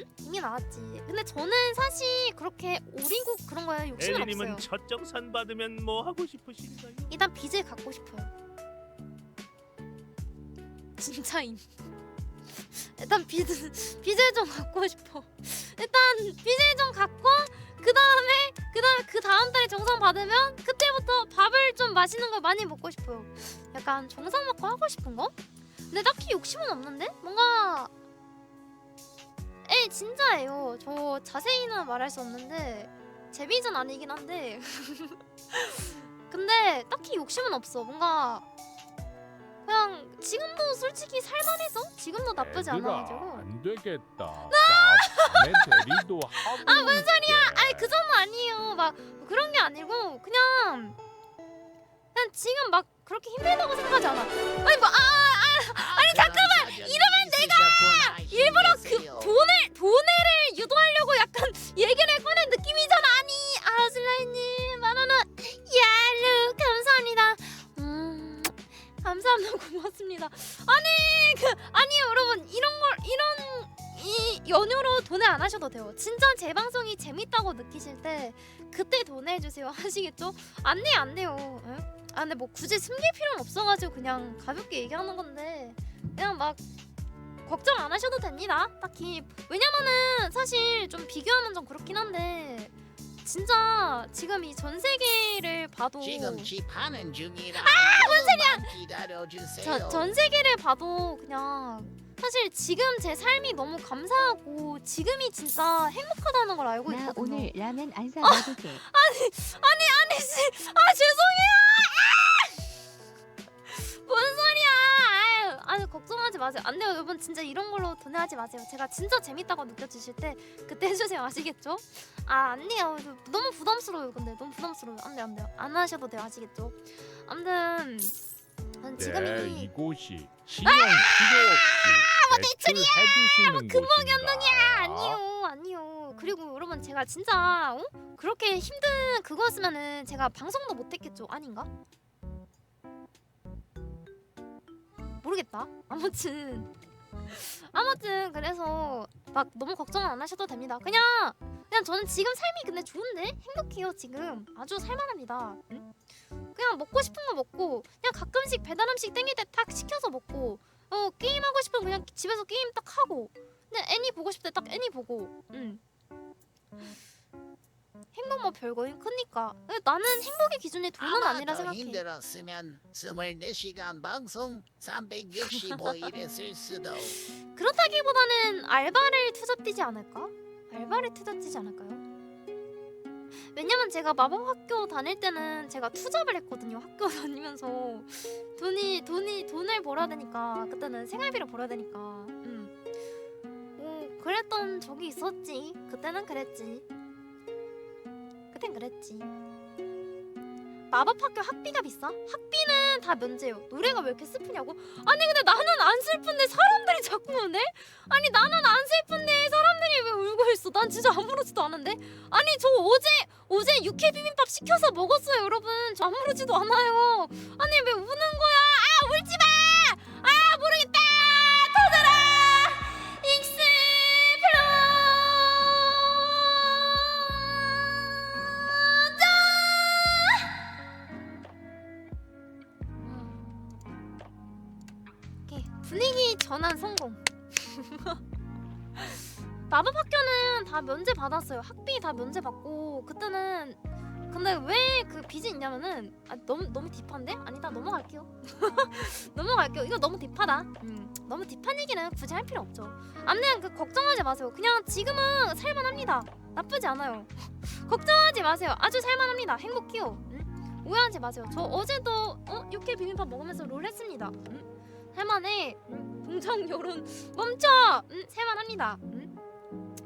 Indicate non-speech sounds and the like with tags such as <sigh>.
응? 이미 나왔지. 근데 저는 사실 그렇게 오리고 그런 거에 욕심은 엘리님은 없어요. 첫 정산 받으면 뭐 하고 싶으신가요? 일단 빚을 갚고 싶어요. 진짜임. 일단 빚 빚을 좀 갚고 싶어. 일단 빚을 좀 갚고 그 다음에 그 다음에 그 다음 달에 정산 받으면 그때부터 밥을 좀 맛있는 걸 많이 먹고 싶어요. 약간 정산 먹고 하고 싶은 거? 근데 딱히 욕심은 없는데 뭔가 에 진짜예요. 저 자세히는 말할 수 없는데 제 빚은 아니긴 한데 <laughs> 근데 딱히 욕심은 없어. 뭔가 그냥 지금도 솔직히 살만해서 지금도 나쁘지 않아가지고. 안 되겠다. 나 밤에 대리도 <laughs> 하고. 아, 뭔 소리야? 아니 그 정도 아니에요. 막 그런 게 아니고 그냥 그냥 지금 막 그렇게 힘들다고 생각하지 않아. 아니 뭐 아, 아, 아 니 잠깐 고맙습니다. 아니 그 아니요 여러분 이런 걸 이런 이 연유로 돈을 안 하셔도 돼요. 진짜 제 방송이 재밌다고 느끼실 때 그때 돈을 주세요. 아시겠죠? <laughs> 안 돼요 안 돼요. 응? 아 근데 뭐 굳이 숨길 필요는 없어가지고 그냥 가볍게 얘기하는 건데 그냥 막 걱정 안 하셔도 됩니다. 딱히 왜냐면은 사실 좀 비교하면 좀 그렇긴 한데 진짜 지금 이 전 세계를 봐도 지금 집하는 중이라 아 뭔 소리야 기다려 주세요 저, 전 세계를 봐도 그냥 사실 지금 제 삶이 너무 감사하고 지금이 진짜 행복하다는 걸 알고 나 있거든요. 오늘 라면 안 사 먹어도 돼. 아니 씨, 아 죄송해요. 마세요. 안 돼요, 여러분 진짜 이런 걸로 돈내하지 마세요. 제가 진짜 재밌다고 느껴지실 때 그때 해주세요, 아시겠죠? 아 안 돼요. 저 너무 부담스러워요, 근데 너무 부담스러워요. 안 돼요, 안 돼요. 안 하셔도 돼요, 아시겠죠? 아무튼 전 지금이 네, 이곳이 신용 필요 없이 대출해 주시는 곳인가? 아니요, 아니요. 그리고 여러분 제가 진짜 어? 그렇게 힘든 그거였으면은 제가 방송도 못했겠죠, 아닌가? 모르겠다. 아무튼 아무튼 그래서 막 너무 걱정 안 하셔도 됩니다. 그냥 그냥 저는 지금 삶이 근데 좋은데 행복해요 지금 아주 살만합니다. 응? 그냥 먹고 싶은 거 먹고 그냥 가끔씩 배달 음식 땡길 때 탁 시켜서 먹고 어 게임 하고 싶으면 그냥 집에서 게임 딱 하고 그냥 애니 보고 싶을 때 딱 애니 보고 응. 행복 뭐 별거임 크니까 나는 행복의 기준이 돈은 아니라 생각해. 힘들었으면 24시간 방송 365일에 쓸 수도 그렇다기보다는 알바를 투잡뛰지 않을까? 알바를 투잡뛰지 않을까요? 왜냐면 제가 마법 학교 다닐 때는 제가 투잡을 했거든요. 학교 <laughs> 다니면서 돈이 돈이 돈을 벌어야 되니까 그때는 생활비를 벌어야 되니까. 음. 오, 그랬던 적이 있었지. 그때는 그랬지. 그땐 그랬지. 마법 학교 학비가 비싸? 학비는 다 면제요. 노래가 왜 이렇게 슬프냐고? 아니 근데 나는 안 슬픈데 사람들이 자꾸 우네? 아니 나는 안 슬픈데 사람들이 왜 울고 있어? 난 진짜 아무렇지도 않은데? 아니 저 어제 어제 육회 비빔밥 시켜서 먹었어요 여러분 저 아무렇지도 않아요 아니 왜 우는 거야 아 울지 마! 전환 성공 <laughs> 마법 학교는 다 면제 받았어요. 학비 다 면제 받고 그때는 근데 왜 그 빚이 있냐면은 아, 너무 너무 딥한데 아니다 넘어갈게요. <laughs> 넘어갈게요. 이거 너무 딥하다. 음, 너무 딥한 얘기는 굳이 할 필요 없죠. 아무튼 그 걱정하지 마세요. 그냥 지금은 살만합니다. 나쁘지 않아요. <laughs> 걱정하지 마세요. 아주 살만합니다. 행복해요. 음? 오해하지 마세요. 저 어제도 어 육회 비빔밥 먹으면서 롤 했습니다. 음? 살만해. 음? 동정 여론 멈춰. 음? 살만합니다. 음?